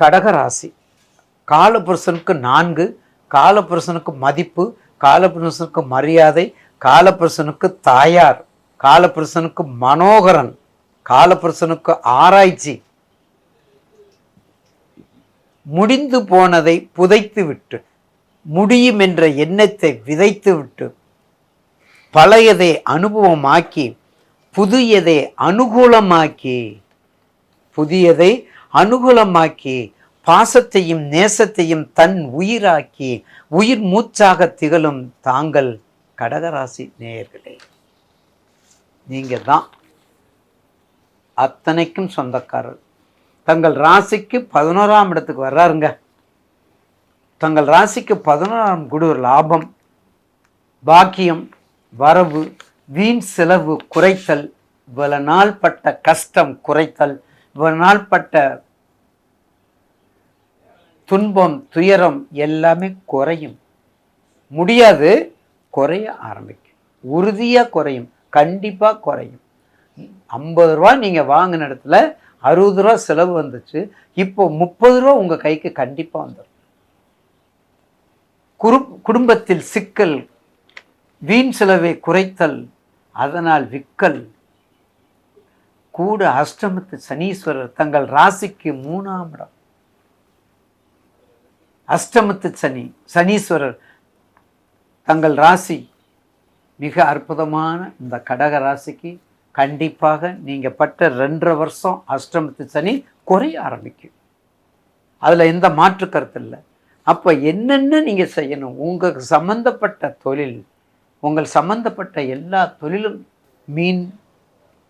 கடகராசி. காலபுருஷனுக்கு நான்கு காலபுருஷனுக்கு மதிப்பு காலபுருஷனுக்கு மரியாதை காலபுருஷனுக்கு தாயார் காலபுருஷனுக்கு மனோகரன் காலபுருஷனுக்கு ஆராய்ச்சி. முடிந்து போனதை புதைத்து விட்டு முடியும் என்ற எண்ணத்தை விதைத்து விட்டு பழையதை அனுபவமாக்கி புதியதை அனுகூலமாக்கி புதியதை அனுகூலமாக்கி பாசத்தையும் நேசத்தையும் தன் உயிராக்கி உயிர் மூச்சாக திகழும் தாங்கள் கடகராசி நேயர்களே. நீங்கள் தான் அத்தனைக்கும் சொந்தக்காரர். தங்கள் ராசிக்கு பதினோராம் இடத்துக்கு வர்றாருங்க. தங்கள் ராசிக்கு பதினோராம் குடு லாபம் பாக்கியம் வரவு வீண் செலவு குறைத்தல் இவ்வளவு நாள் பட்ட கஷ்டம் குறைத்தல் நாள்பட்ட துன்பம் துயரம் எல்லாமே குறையும். முடியாது குறைய ஆரம்பிக்கும். உறுதியாக குறையும். கண்டிப்பாக குறையும். ஐம்பது ரூபா நீங்கள் வாங்கின இடத்துல அறுபது ரூபா செலவு வந்துச்சு. இப்போ முப்பது ரூபா உங்கள் கைக்கு கண்டிப்பாக வந்துடும் குரு குடும்பத்தில் சிக்கல் வீண் செலவை குறைத்தல் அதனால் விக்கல் கூட அஷ்டமத்து சனீஸ்வரர் தங்கள் ராசிக்கு மூணாம் இடம். அஷ்டமத்து சனி சனீஸ்வரர் தங்கள் ராசி. மிக அற்புதமான இந்த கடக ராசிக்கு கண்டிப்பாக நீங்கள் பட்ட ரெண்டரை வருஷம் அஷ்டமத்து சனி குறைய ஆரம்பிக்கும். அதில் எந்த மாற்று கருத்து இல்லை. அப்போ என்னென்ன நீங்கள் செய்யணும்? உங்களுக்கு சம்மந்தப்பட்ட தொழில் உங்கள் சம்மந்தப்பட்ட எல்லா தொழிலும் மீன்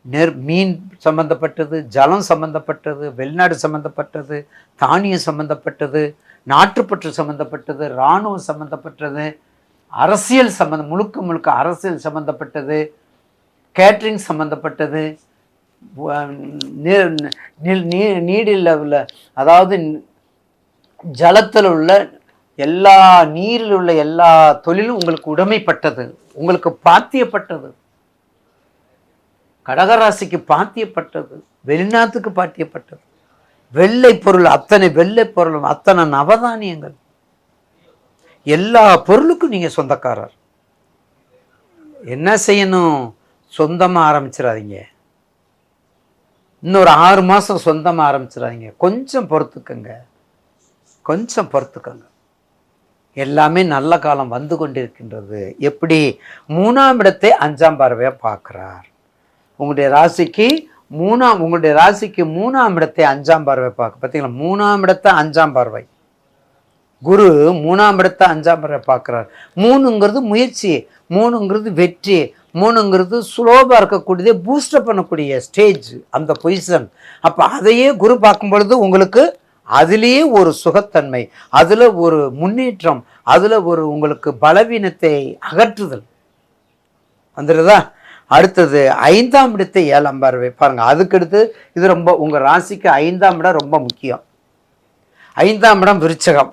நெர் மீன் சம்பந்தப்பட்டது ஜலம் சம்பந்தப்பட்டது வெளிநாடு சம்பந்தப்பட்டது தானியம் சம்பந்தப்பட்டது நாட்டுப்பற்று சம்பந்தப்பட்டது இராணுவம் சம்பந்தப்பட்டது அரசியல் சம்பந்தம் முழுக்க முழுக்க அரசியல் சம்பந்தப்பட்டது கேட்ரிங் சம்பந்தப்பட்டது நீடில் நீ- உள்ள அதாவது ஜலத்தில் உள்ள எல்லா நீரில் உள்ள எல்லா தொழிலும் உங்களுக்கு உடைமைப்பட்டது உங்களுக்கு பாத்தியப்பட்டது. கடகராசிக்கு பாத்தியப்பட்டது வெளிநாட்டுக்கு பாத்தியப்பட்டது. வெள்ளை பொருள் அத்தனை வெள்ளை பொருளும் அத்தனை நவதானியங்கள். எல்லா பொருளுக்கும் நீங்கள் சொந்தக்காரர். என்ன செய்யணும்? சொந்தமாக ஆரம்பிச்சிடாதீங்க. இன்னொரு ஆறு மாதம் சொந்தமாக ஆரம்பிச்சிடாதீங்க. கொஞ்சம் பொறுத்துக்கங்க. கொஞ்சம் பொறுத்துக்கங்க. எல்லாமே நல்ல காலம் வந்து கொண்டிருக்கின்றது. எப்படி? மூணாம் இடத்தை அஞ்சாம் பார்வையாக பார்க்குறார். உங்களுடைய ராசிக்கு மூணாம் உங்களுடைய ராசிக்கு மூணாம் இடத்தை அஞ்சாம் பார்வை பார்க்க பார்த்தீங்களா மூணாம் இடத்தை அஞ்சாம் பார்வை. குரு மூணாம் இடத்தை அஞ்சாம் பார்வை பார்க்குறார். மூணுங்கிறது முயற்சி மூணுங்கிறது வெற்றி மூணுங்கிறது ஸ்லோவாக இருக்கக்கூடியதே பூஸ்டப் பண்ணக்கூடிய ஸ்டேஜ் அந்த பொசிஷன் அப்போ அதையே குரு பார்க்கும் பொழுது உங்களுக்கு அதுலேயே ஒரு சுகத்தன்மை அதில் ஒரு முன்னேற்றம் அதில் ஒரு உங்களுக்கு பலவீனத்தை அகற்றுதல். வந்துடுதா? அடுத்தது ஐந்தாம் இடத்தை ஏழாம் பார்வை பாருங்க அதுக்கடுத்து இது ரொம்ப உங்கள் ராசிக்கு ஐந்தாம் இடம் ரொம்ப முக்கியம். ஐந்தாம் இடம் விருச்சகம்.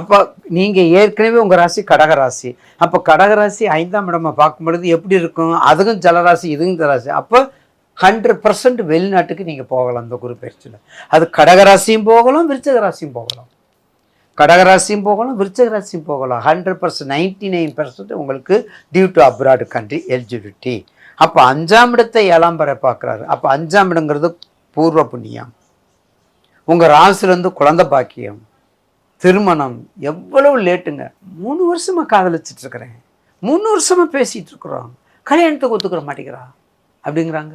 அப்போ நீங்கள் ஏற்கனவே உங்கள் ராசி கடகராசி அப்போ கடகராசி ஐந்தாம் இடமா பார்க்கும் பொழுது எப்படி இருக்கும்? அதுவும் ஜலராசி இதுவும் ஜலராசி அப்போ ஹண்ட்ரட் பர்சன்ட் வெளிநாட்டுக்கு நீங்கள் போகலாம் அந்த குரு பயிற்சியில். அது கடகராசியும் போகலாம் விருச்சக ராசியும் போகலாம். கடகராசியும் போகலாம் விருச்சக ராசியும் போகலாம். Hundred percent ninety nine percent உங்களுக்கு due to abroad country eligibility அப்போ அஞ்சாம் இடத்தை ஏழாம் பெற பார்க்குறாரு. அப்போ அஞ்சாம் இடங்கிறது பூர்வ புண்ணியம். உங்கள் ராசிலேருந்து குழந்தை பாக்கியம் திருமணம் எவ்வளவு லேட்டுங்க. மூணு வருஷமாக காதலிச்சிட்டு இருக்கிறேன். மூணு வருஷமாக பேசிகிட்டு இருக்கிறோம். கல்யாணத்துக்கு ஒத்துக்கிற மாட்டேங்கிறா. அப்படிங்கிறாங்க.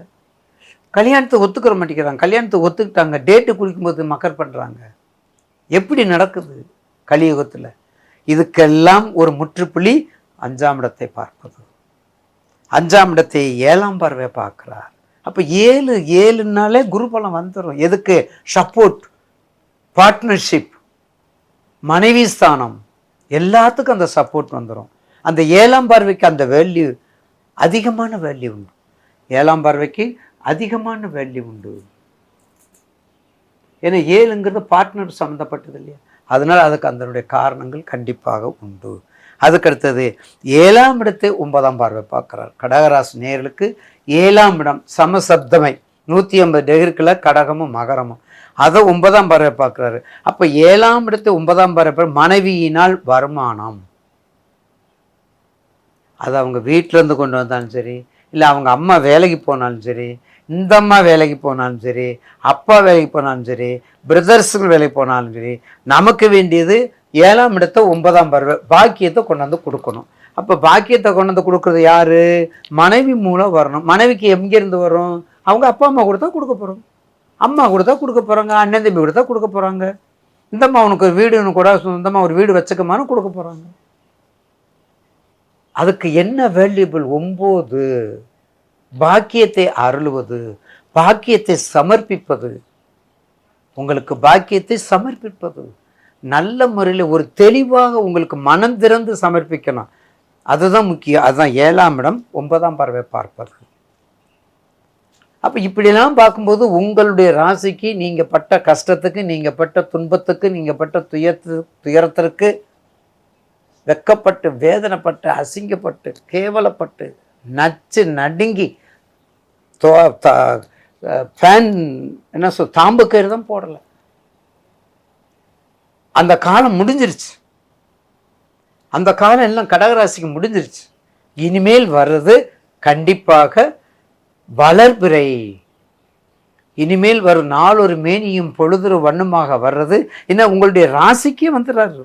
கல்யாணத்துக்கு ஒத்துக்கிற மாட்டேங்கிறாங்க. கல்யாணத்துக்கு ஒத்துக்கிட்டாங்க. டேட்டு குடிக்கும்போது மக்கர் பண்ணுறாங்க எப்படி நடக்குது கலியுகத்தில்? இதுக்கெல்லாம் ஒரு முற்றுப்புள்ளி அஞ்சாம் இடத்தை பார்ப்பது. அஞ்சாம் இடத்தை ஏழாம் பார்வை பார்க்குறார். அப்போ ஏழு ஏழுனாலே குருபலம் வந்துடும் எதுக்கு? சப்போர்ட் பார்ட்னர்ஷிப் மனைவி ஸ்தானம். எல்லாத்துக்கும் அந்த சப்போர்ட் வந்துடும் அந்த ஏழாம் பார்வைக்கு அந்த வேல்யூ அதிகமான வேல்யூ உண்டு. ஏழாம் பார்வைக்கு அதிகமான வேல்யூ உண்டு. ஏன்னா ஏழுங்கிறது பார்ட்னர் சம்மந்தப்பட்டது இல்லையா? அதனால் அதுக்கு அதனுடைய காரணங்கள் கண்டிப்பாக உண்டு. அதுக்கடுத்தது ஏழாம் இடத்தை ஒன்பதாம் பார்வை பார்க்குறார். கடகராசி நேர்களுக்கு ஏழாம் இடம் சமசப்தமை. நூற்றி ஐம்பது டிகிரிக்குள்ள கடகமும் மகரமும். அதை ஒன்பதாம் பறவை பார்க்குறாரு. அப்போ ஏழாம் இடத்து ஒன்பதாம் பறவை மனைவியினால் வருமானம். அது அவங்க வீட்டிலேருந்து கொண்டு வந்தாலும் சரி இல்லை அவங்க அம்மா வேலைக்கு போனாலும் சரி இந்த அம்மா வேலைக்கு போனாலும் சரி அப்பா வேலைக்கு போனாலும் சரி பிரதர்ஸுக்கு வேலைக்கு போனாலும் சரி நமக்கு வேண்டியது ஏழாம் இடத்த ஒன்பதாம் பருவ பாக்கியத்தை கொண்டாந்து கொடுக்கணும். அப்போ பாக்கியத்தை கொண்டாந்து கொடுக்குறது யார்? மனைவி மூலம் வரணும். மனைவிக்கு எங்கேருந்து வரும்? அவங்க அப்பா அம்மா கொடுத்தா கொடுக்க போகிறோம் அம்மா கொடுத்தா கொடுக்க போகிறாங்க அண்ணன் தம்பி கொடுத்தா கொடுக்க போகிறாங்க இந்தம்மா உனக்கு ஒரு வீடுன்னு கூட சொந்தமாக ஒரு வீடு வச்சுக்கமானு கொடுக்க போகிறாங்க அதுக்கு என்ன வேல்யூபிள் ஒம்பது பாக்கியத்தை அருளுவது பாக்கியத்தை சமர்ப்பிப்பது உங்களுக்கு பாக்கியத்தை சமர்ப்பிப்பது. நல்ல முறையில் ஒரு தெளிவாக உங்களுக்கு மனம் திறந்து சமர்ப்பிக்கணும். அதுதான் முக்கியம். அதுதான் ஏழாம் இடம் ஒன்பதாம் பறவை பார்ப்பது. அப்போ இப்படிலாம் பார்க்கும்போது உங்களுடைய ராசிக்கு நீங்கள் பட்ட கஷ்டத்துக்கு நீங்கள் பட்ட துன்பத்துக்கு நீங்கள் பட்ட துயரத்து துயரத்திற்கு வெக்கப்பட்டு வேதனைப்பட்டு அசிங்கப்பட்டு கேவலப்பட்டு நச்சு நடுங்கி ஃபேன் என்ன சொல் தாம்பு கயிறு தான் போடலை. அந்த காலம் முடிஞ்சிருச்சு. அந்த காலம் எல்லாம் கடகராசிக்கு முடிஞ்சிருச்சு. இனிமேல் வர்றது கண்டிப்பாக வளர்பிறை. இனிமேல் வரும் நாளொரு மேனியும் பொழுதுரு வண்ணமாக வர்றது. என்ன உங்களுடைய ராசிக்கே வந்துடுறாரு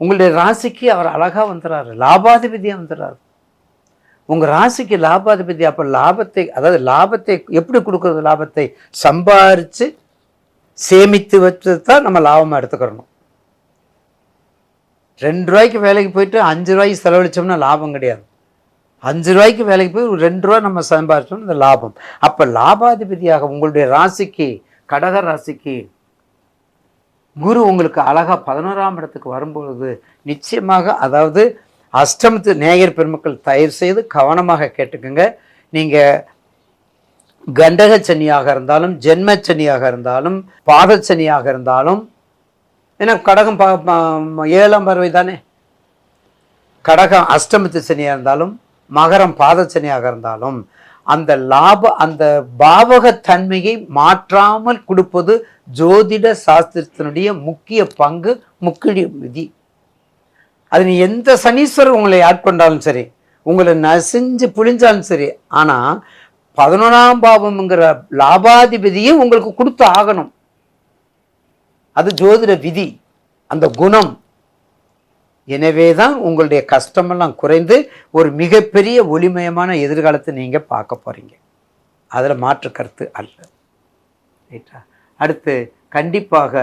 உங்களுடைய ராசிக்கு அவர் அழகாக வந்துடுறாரு லாபாதிபதியாக வந்துடுறாரு உங்கள் ராசிக்கு லாபாதிபதி அப்போ லாபத்தை அதாவது லாபத்தை எப்படி கொடுக்குறது? லாபத்தை சம்பாரித்து சேமித்து வச்சு தான் நம்ம லாபமாக எடுத்துக்கிறணும். ரெண்டு ரூபாய்க்கு வேலைக்கு போயிட்டு அஞ்சு ரூபாய்க்கு செலவழிச்சோம்னா லாபம் கிடையாது. அஞ்சு ரூபாய்க்கு வேலைக்கு போய் ஒரு ரெண்டு ரூபா நம்ம சம்பாரிச்சோம்னா இந்த லாபம். அப்போ லாபாதிபதியாக உங்களுடைய ராசிக்கு கடக ராசிக்கு குரு உங்களுக்கு அழகாக பதினோராம் இடத்துக்கு வரும்பொழுது நிச்சயமாக அதாவது அஷ்டமத்து நேயர் பெருமக்கள் தயவு செய்து கவனமாக கேட்டுக்கோங்க. நீங்கள் கண்டக சனியாக இருந்தாலும் ஜென்ம சனியாக இருந்தாலும் பாத சனியாக இருந்தாலும் ஏன்னா கடகம் பா ஏழாம் பறவை தானே? கடகம் அஷ்டமத்து சனியாக இருந்தாலும் மகரம் பாத சனியாக இருந்தாலும் அந்த லாப அந்த பாவகத்தன்மையை மாற்றாமல் கொடுப்பது ஜோதிட சாஸ்திரத்தினுடைய முக்கிய பங்கு முக்கிய விதி. அது நீ எந்த சனீஸ்வரர் உங்களை ஆட்கொண்டாலும் சரி உங்களை நசிஞ்சு புழிஞ்சாலும் சரி ஆனால் பதினொன்றாம் பாவம்ங்கிற லாபாதிபதியை உங்களுக்கு கொடுத்து ஆகணும். அது ஜோதிட விதி அந்த குணம். எனவே தான் உங்களுடைய கஷ்டமெல்லாம் குறைந்து ஒரு மிகப்பெரிய ஒளிமயமான எதிர்காலத்தை நீங்கள் பார்க்க போகிறீங்க அதில் மாற்று கருத்து அல்ல. ரைட்டா? அடுத்து கண்டிப்பாக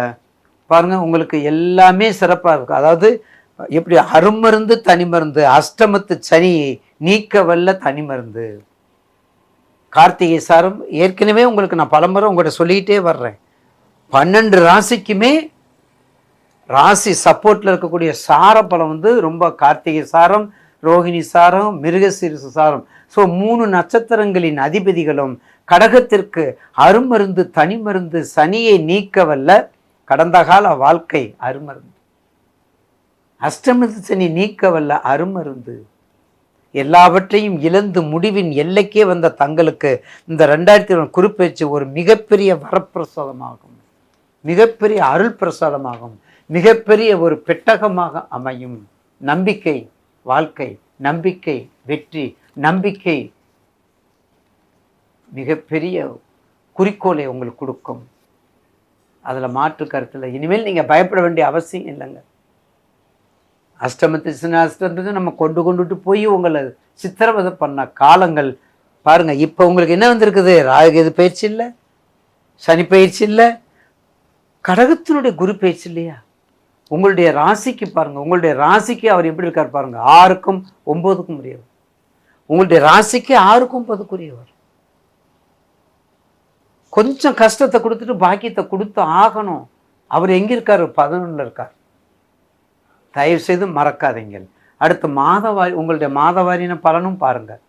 பாருங்கள் உங்களுக்கு எல்லாமே சிறப்பாக இருக்கும். அதாவது எப்படி அருமருந்து தனிமருந்து அஷ்டமத்து சனி நீக்க வல்ல தனிமருந்து. கார்த்திகை சாரம் ஏற்கனவே உங்களுக்கு நான் பலமுறை உங்கள்கிட்ட சொல்லிக்கிட்டே வர்றேன். பன்னெண்டு ராசிக்குமே ராசி சப்போர்ட்டில் இருக்கக்கூடிய சார பலம் வந்து ரொம்ப கார்த்திகை சாரம் ரோஹிணி சாரம் மிருகசீரிசு சாரம். ஸோ மூணு நட்சத்திரங்களின் அதிபதிகளும் கடகத்திற்கு அருமருந்து தனிமருந்து சனியை நீக்க வல்ல கடந்த கால வாழ்க்கை அருமருந்து. அஷ்டமத்து சனி நீக்க வல்ல அருமருந்து. எல்லாவற்றையும் இழந்து முடிவின் எல்லைக்கே வந்த தங்களுக்கு இந்த ரெண்டாயிரத்தி இருபது குறிப்பேச்சு ஒரு மிகப்பெரிய வரப்பிரசாதமாகும். மிகப்பெரிய அருள் பிரசாதமாகும். மிகப்பெரிய ஒரு பெட்டகமாக அமையும். நம்பிக்கை வாழ்க்கை நம்பிக்கை வெற்றி நம்பிக்கை மிகப்பெரிய குறிக்கோளை உங்களுக்கு கொடுக்கும். அதில் மாற்று கருத்தில் இனிமேல் நீங்கள் பயப்பட வேண்டிய அவசியம் இல்லைங்க. அஷ்டமத்து சின்னாஷ்டமத்தை நம்ம கொண்டு கொண்டுட்டு போய் உங்களை சித்திரவதை பண்ண காலங்கள் பாருங்கள் இப்போ உங்களுக்கு என்ன வந்திருக்குது? ராகுகேது பயிற்சி இல்லை? சனி பயிற்சி இல்லை? கடகத்தினுடைய குரு பயிற்சி இல்லையா? உங்களுடைய ராசிக்கு பாருங்கள் உங்களுடைய ராசிக்கு அவர் எப்படி இருக்கார் பாருங்கள் ஆறுக்கும் ஒம்போதுக்கும் உரியவர். உங்களுடைய ராசிக்கு ஆறுக்கும் ஒன்பதுக்குரியவர் கொஞ்சம் கஷ்டத்தை கொடுத்துட்டு பாக்கியத்தை கொடுத்து ஆகணும். அவர் எங்கே இருக்கார்? பதினொன்றில் இருக்கார். தயவு செய்து மறக்காதீங்கள். அடுத்து மாதவாரி உங்களுடைய மாதவாரின பலனும் பாருங்கள்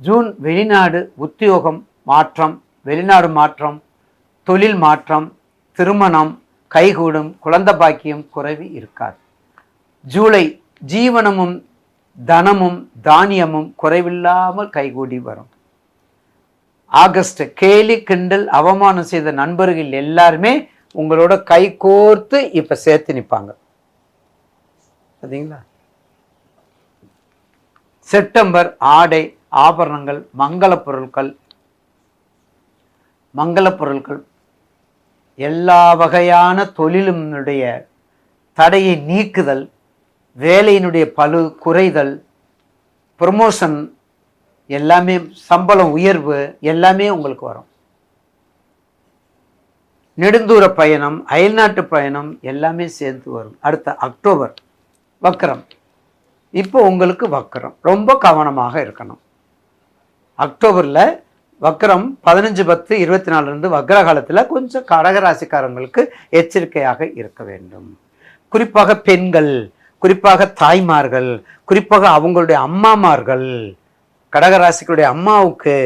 ஜூன் வெளிநாடு உத்தியோகம் மாற்றம் வெளிநாடு மாற்றம் தொழில் மாற்றம் திருமணம் கைகூடும் குழந்த பாக்கியம் குறைவு இருக்காது. ஜூலை ஜீவனமும் தனமும் தானியமும் குறைவில்லாமல் கைகூடி வரும். ஆகஸ்ட் கேலி கிண்டல் அவமானம் செய்த நண்பர்கள் எல்லாருமே உங்களோட கை கோர்த்து இப்போ சேர்த்து நிற்பாங்க பார்த்தீங்களா செப்டம்பர் ஆடை ஆபரணங்கள் மங்கள பொருட்கள் மங்கள பொருட்கள் எல்லா வகையான தொழிலினுடைய தடையை நீக்குதல் வேலையினுடைய பழு குறைதல் ப்ரொமோஷன் எல்லாமே சம்பளம் உயர்வு எல்லாமே உங்களுக்கு வரும். நெடுந்தூர பயணம் அயல்நாட்டு பயணம் எல்லாமே சேர்ந்து வரும். அடுத்த அக்டோபர் வக்கரம் இப்போ உங்களுக்கு வக்கரம் ரொம்ப கவனமாக இருக்கணும். அக்டோபரில் வக்கரம் பதினஞ்சு பத்து இருபத்தி நாலுலேருந்து வக்கர காலத்தில் கொஞ்சம் கடகராசிக்காரங்களுக்கு எச்சரிக்கையாக இருக்க வேண்டும். குறிப்பாக பெண்கள் குறிப்பாக தாய்மார்கள் குறிப்பாக அவங்களுடைய அம்மாமார்கள் கடகராசிகளுடைய அம்மாவுக்கு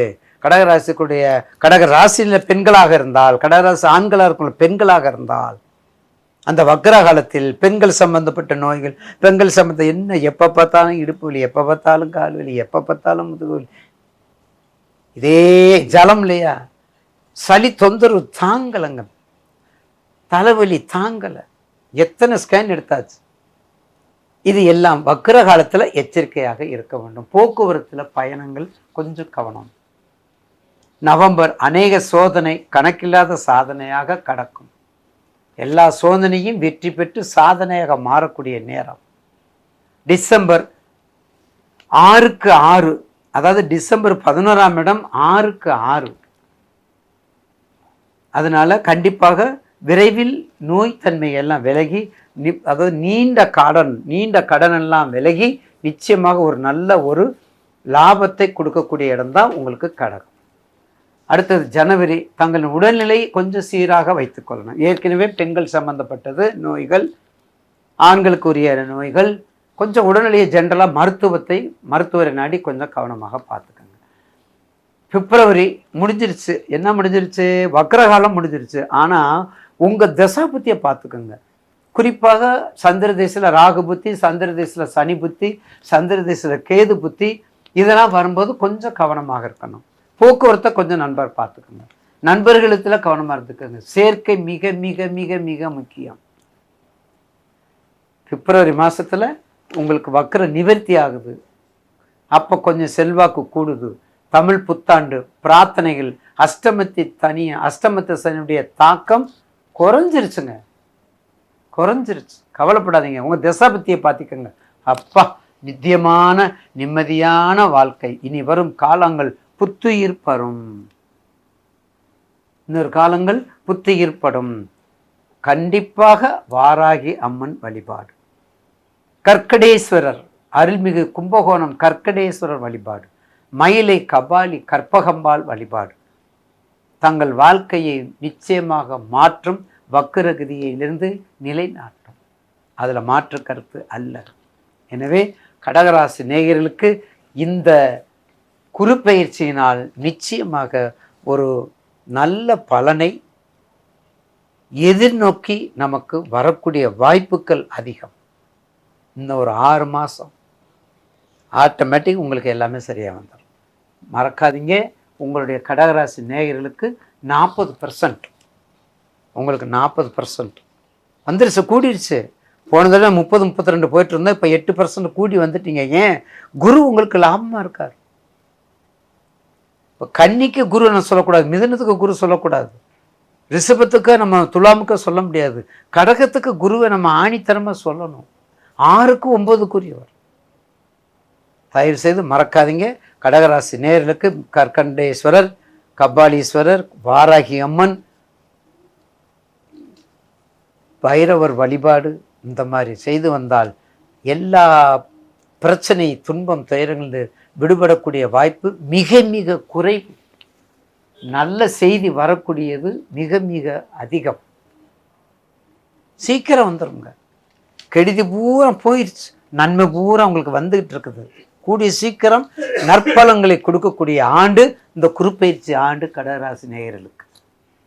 கடகராசிக்குடைய கடக ராசியில் பெண்களாக இருந்தால் கடகராசி ஆண்களாக இருக்கிற பெண்களாக இருந்தால் அந்த வக்கர காலத்தில் பெண்கள் சம்பந்தப்பட்ட நோய்கள் பெண்கள் சம்பந்த என்ன எப்போ பார்த்தாலும் இடுப்பு வலி எப்போ பார்த்தாலும் கால் வலி எப்போ பார்த்தாலும் முதுகு வலி. இதே ஜலம் இல்லையா? சளி தொந்தரவு தாங்கலைங்க. தலைவலி தாங்கலை. எத்தனை ஸ்கேன் எடுத்தாச்சு? இது எல்லாம் வக்கர காலத்தில் எச்சரிக்கையாக இருக்க வேண்டும். போக்குவரத்தில் பயணங்கள் கொஞ்சம் கவனம். நவம்பர் அநேக சோதனை கணக்கில்லாத சாதனையாக கடக்கும். எல்லா சோதனையும் வெற்றி பெற்று சாதனையாக மாறக்கூடிய நேரம். டிசம்பர் ஆறுக்கு ஆறு அதாவது டிசம்பர் பதினோராம் இடம் ஆறுக்கு ஆறு. அதனால் கண்டிப்பாக விரைவில் நோய் தன்மையெல்லாம் விலகி அதாவது நீண்ட கடன் நீண்ட கடன் எல்லாம் விலகி நிச்சயமாக ஒரு நல்ல ஒரு லாபத்தை கொடுக்கக்கூடிய இடம்தான் உங்களுக்கு கடகம். அடுத்தது ஜனவரி தங்கள் உடல்நிலை கொஞ்சம் சீராக வைத்துக்கொள்ளணும் ஏற்கனவே பெண்கள் சம்பந்தப்பட்டது நோய்கள் ஆண்களுக்கு உரிய நோய்கள் கொஞ்சம் உடல்நிலையை ஜென்ரலாக மருத்துவத்தை மருத்துவரை நாடி கொஞ்சம் கவனமாக பார்த்துக்கோங்க. பிப்ரவரி முடிஞ்சிருச்சு. என்ன முடிஞ்சிருச்சு? வக்ரகாலம் முடிஞ்சிருச்சு. ஆனால் உங்கள் தசாபுத்தியை பார்த்துக்கோங்க. குறிப்பாக சந்திரதேசில் ராகு புத்தி சந்திரதேசில் சனி புத்தி சந்திரதேசில் கேது புத்தி இதெல்லாம் வரும்போது கொஞ்சம் கவனமாக இருக்கணும். போக்குவரத்தை கொஞ்சம் நண்பர் பார்த்துக்கோங்க. நண்பர்களுத்துல கவனமாக இருந்துக்கோங்க. சேர்க்கை மிக மிக மிக மிக முக்கியம். பிப்ரவரி மாதத்தில் உங்களுக்கு வக்கர நிவர்த்தி ஆகுது. அப்போ கொஞ்சம் செல்வாக்கு கூடுது. தமிழ் புத்தாண்டு பிரார்த்தனைகள் அஷ்டமத்தை தனிய அஷ்டமத்தை சனியுடைய தாக்கம் குறைஞ்சிருச்சுங்க. குறைஞ்சிருச்சு. கவலைப்படாதீங்க. உங்கள் திசாபத்தியை பார்த்திக்கோங்க. அப்பா நித்தியமான நிம்மதியான வாழ்க்கை. இனி வரும் காலங்கள் புத்துயிர் பரும் இன்னொரு காலங்கள் புத்துயிர் படும். கண்டிப்பாக வாராகி அம்மன் வழிபாடு. கற்கடேஸ்வரர் அருள்மிகு கும்பகோணம் கற்கடேஸ்வரர் வழிபாடு. மயிலை கபாலி கற்பகம்பாள் வழிபாடு. தங்கள் வாழ்க்கையை நிச்சயமாக மாற்றும் வக்கரகதியிலிருந்து நிலைநாட்டும். அதில் மாற்று கருத்து அல்ல. எனவே கடகராசி நேயர்களுக்கு இந்த குருப்பெயர்ச்சியினால் நிச்சயமாக ஒரு நல்ல பலனை எதிர்நோக்கி நமக்கு வரக்கூடிய வாய்ப்புகள் அதிகம். இன்னும் ஒரு ஆறு மாதம் ஆட்டோமேட்டிக் உங்களுக்கு எல்லாமே சரியாக வந்துடும் மறக்காதீங்க. உங்களுடைய கடகராசி நேயர்களுக்கு நாற்பது பர்சன்ட் உங்களுக்கு நாற்பது பர்சன்ட் வந்துருச்சு கூடிருச்சு. போன தடவை முப்பது முப்பத்தி ரெண்டு போயிட்டு இருந்தால் இப்போ எட்டு பர்சன்ட் கூடி வந்துட்டீங்க. ஏன்? குரு உங்களுக்கு லாபமாக இருக்கார். இப்போ கன்னிக்கு குரு நான் சொல்லக்கூடாது மிதனத்துக்கு குரு சொல்லக்கூடாது. ரிஷபத்துக்கு நம்ம துலாமுக்கு சொல்ல முடியாது. கடகத்துக்கு குருவை நம்ம ஆணித்தரமாக சொல்லணும். ஆறுக்கு ஒம்பதுக்குரியவர். தயவு செய்து மறக்காதீங்க. கடகராசி நேர்களுக்கு கற்கண்டேஸ்வரர் கபாலீஸ்வரர் வாராகி அம்மன் பைரவர் வழிபாடு இந்த மாதிரி செய்து வந்தால் எல்லா பிரச்சனை துன்பம் துயரங்களில் விடுபடக்கூடிய வாய்ப்பு மிக மிக குறைவு. நல்ல செய்தி வரக்கூடியது மிக மிக அதிகம். சீக்கிரம் வந்துருங்க. கெடுதி பூரா போயிடுச்சு நன்மை பூரா உங்களுக்கு வந்துகிட்டு இருக்குது. கூடிய சீக்கிரம் நற்பலங்களை கொடுக்கக்கூடிய ஆண்டு இந்த குறுப்பயிற்சி ஆண்டு கடகராசி நேயர்களுக்கு.